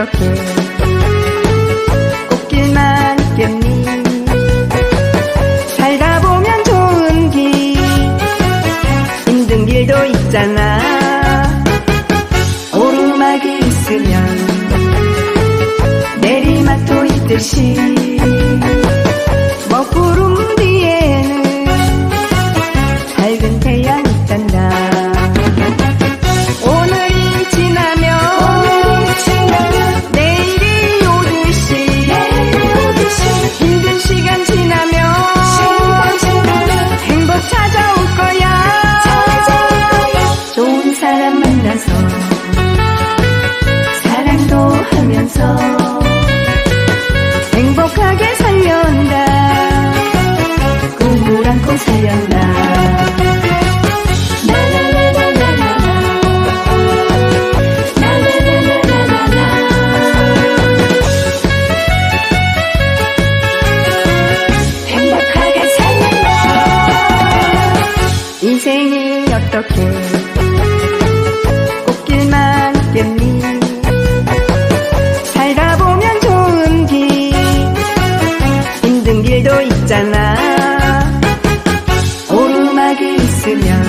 어떻게 꽃길만 있겠니? 살다 보면 좋은 길. 힘든 길도 있잖아. 오르막이 있으면 내리막도 있듯이. 먹구름도 어떻게 꽃길만 있겠니? 살다 보면 좋은 길 힘든 길도 있잖아. 오르막이 있으면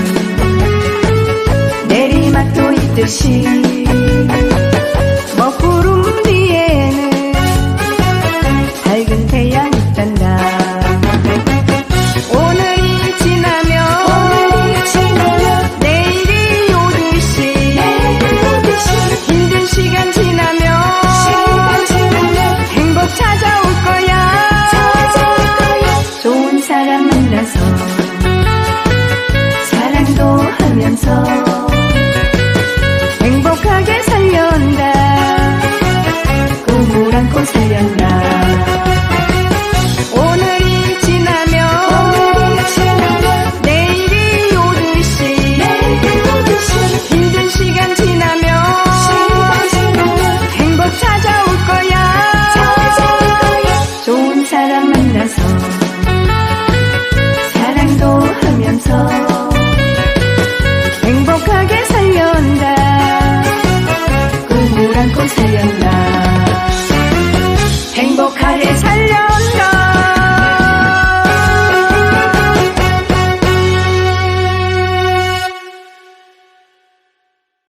내리막도 있듯이 살면서 행복하게 살려온다. 꿈을 안고 살려온다. Kare